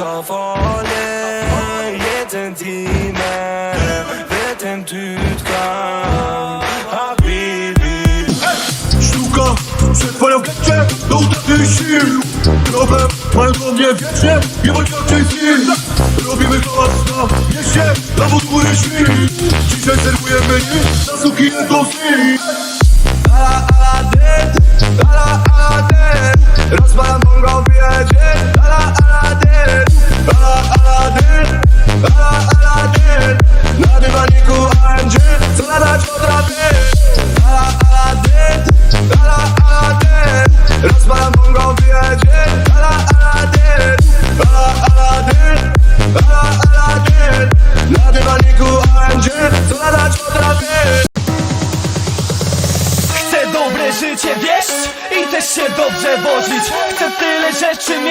dowolę Jeden teamer Vet en tutkam Habibi Sztuka w getcie do utraty sił. Problem mają do mnie wiecznie Jebać jak Jay-Z Robimy hałas na mieście Dla wodóry świn Dzisiaj serwujemy nie na suki jedną z nich dobre życie wieść i też się dobrze wozić. Chcę tyle rzeczy mieć,